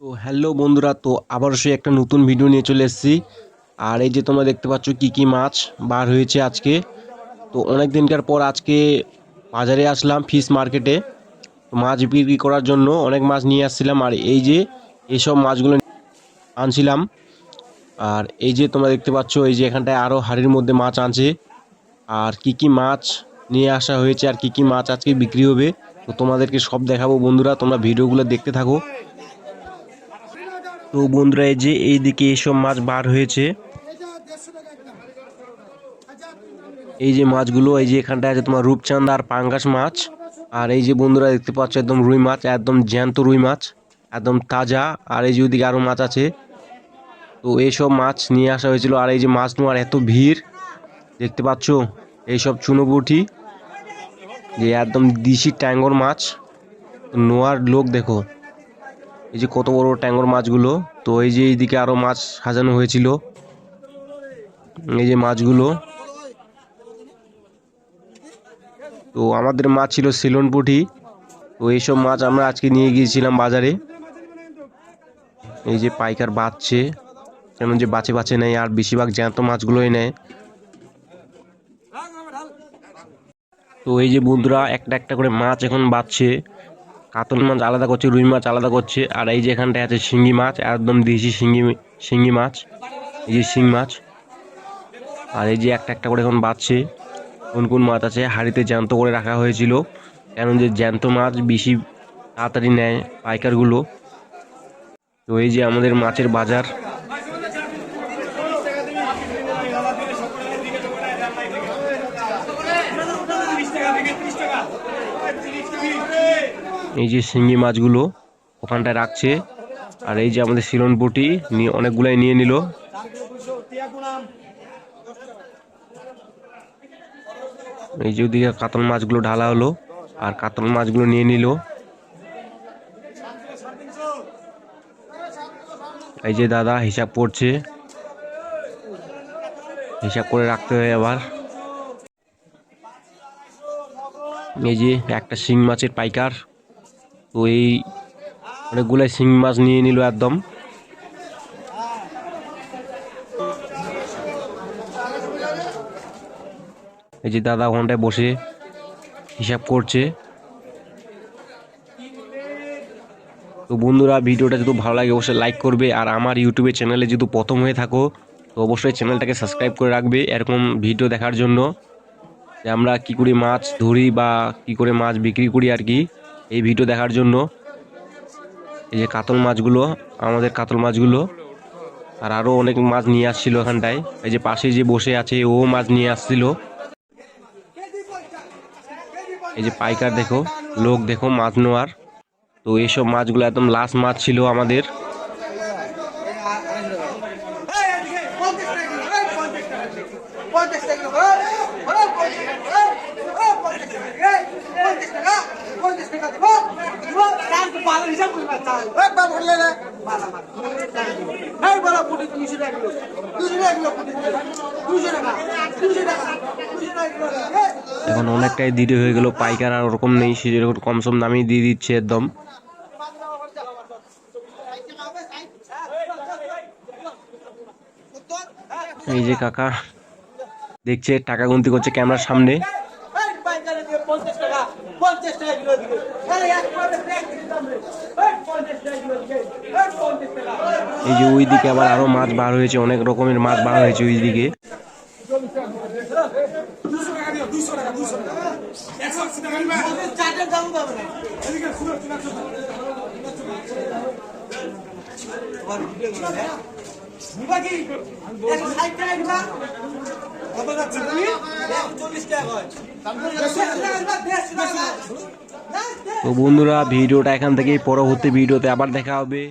তো হ্যালো বন্ধুরা, তো আবারও সেই একটা নতুন ভিডিও নিয়ে চলে এসেছি। আর এই যে তোমরা দেখতে পাচ্ছ কি কি মাছ বার হয়েছে আজকে। তো অনেক দিনকার পর আজকে বাজারে আসলাম ফিশ মার্কেটে মাছ বিক্রি করার জন্য অনেক মাছ নিয়ে আসছিলাম। আর এই যে এইসব মাছগুলো আনছিলাম। আর এই যে তোমরা দেখতে পাচ্ছ, এই যে এখানটায় আরও হাড়ির মধ্যে মাছ আনছে। আর কি কি মাছ নিয়ে আসা হয়েছে আর কি কি মাছ আজকে বিক্রি হবে, তো তোমাদেরকে সব দেখাবো বন্ধুরা। তোমরা ভিডিওগুলো দেখতে থাকো। তো বন্ধুরা, এই যে এইদিকে এইসব মাছ বার হয়েছে। এই যে মাছগুলো, এই যে এখানটায় আছে তোমার রূপচাঁদ আর পাঙ্গাস মাছ। আর এই যে বন্ধুরা, দেখতে পাচ্ছ একদম রুই মাছ, একদম জ্যান্ত রুই মাছ, একদম তাজা। আর এই যে ওদিকে আরও মাছ আছে। তো এইসব মাছ নিয়ে আসা হয়েছিল। আর এই যে মাছ নেওয়ার এত ভিড়, দেখতে পাচ্ছ? এইসব চুনোপুঠি যে একদম দিশি ট্যাঙ্গর মাছ। নোয়ার লোক দেখো এই যে কত বড় ট্যাঙ্গর মাছগুলো, তো এই যে এইদিকে আরও মাছ সাজানো হয়েছিল। এই যে মাছগুলো। তো আমাদের মাছ ছিল সিলন পুঁটি তো এইসব মাছ আমরা আজকে নিয়ে গিয়েছিলাম বাজারে। এই যে পাইকার বাঁচছে। কেন যে বাঁচে বাঁচে নেয়, আর বেশিরভাগ জ্যান্ত মাছগুলোই নেয়। তো এই যে বন্ধুরা, একটা একটা করে মাছ এখন বাঁচছে। কাতল মাছ আলাদা করছে, রুই মাছ আলাদা করছে, আর এই যে এখানটায় আছে শিঙ্গি মাছ, একদম দেশি শিঙ্গি শিঙ্গি মাছ, এই যে শিং মাছ। আর এই যে একটা একটা করে এখন বাঁচছে, কোন কোন মাছ আছে, হাঁড়িতে জ্যান্ত করে রাখা হয়েছিল। কেন যে জ্যান্ত মাছ বেশি তাড়াতাড়ি নেয় পাইকারগুলো। তো এই যে আমাদের মাছের বাজার। এই যে শিঙ্গি মাছগুলো ওখানটায় রাখছে। আর এই যে আমাদের শিলন বটি নিয়ে অনেকগুলাই নিয়ে নিল। এই যে ওদিকে কাতল মাছগুলো ঢালা হলো আর কাতল মাছগুলো নিয়ে নিল। এই যে দাদা হিসাব করছে। হিসাব করে রাখতে হয় আবার। এই যে একটা শিং মাছের পাইকার। তো এই অনেকগুলাই শিং মাছ নিয়ে নিল একদম। এই যে দাদা ওখানটায় বসে হিসাব করছে। তো বন্ধুরা, ভিডিওটা যদি ভালো লাগে অবশ্যই লাইক করবে আর আমার ইউটিউবের চ্যানেলে যদি প্রথম হয়ে থাকো, তো অবশ্যই চ্যানেলটাকে সাবস্ক্রাইব করে রাখবে এরকম ভিডিও দেখার জন্য। যে আমরা কী করে মাছ ধরি বা কী করে মাছ বিক্রি করি আর কি। এই ভিডিও দেখার জন্য এই যে কাতল মাছগুলো, আমাদের কাতল মাছগুলো, আর আরও অনেক মাছ নিয়ে আসছিল এখানটায়। এই যে পাশে যে বসে আছে, ও মাছ নিয়ে আসছিল। এই যে পাইকার দেখো, লোক দেখো মাছ নেওয়ার। তো এইসব মাছগুলো একদম লাস্ট মাছ ছিল আমাদের। পঞ্চাশ এখন অনেকটাই দেরি হয়ে গেল, পাইকার আর ওরকম নেই সে যেরকম কম সম দামেই দিয়ে দিচ্ছে একদম। এই যে কাকা, দেখছে টাকা গুনতি করছে ক্যামেরার সামনে এই পাইকারি দিয়ে পঞ্চাশ টাকা পঞ্চাশ টাকা কিলো দিবে আরে এক পঞ্চাশ টাকা কিলো দাম রে এই যে ওই দিকে আবার আরও মাছ বার হয়েছে, অনেক রকমের মাছ বার হয়েছে ওই দিকে তো বন্ধুরা ভিডিওটা এখান থেকেই পরবর্তী ভিডিওতে আবার দেখা হবে।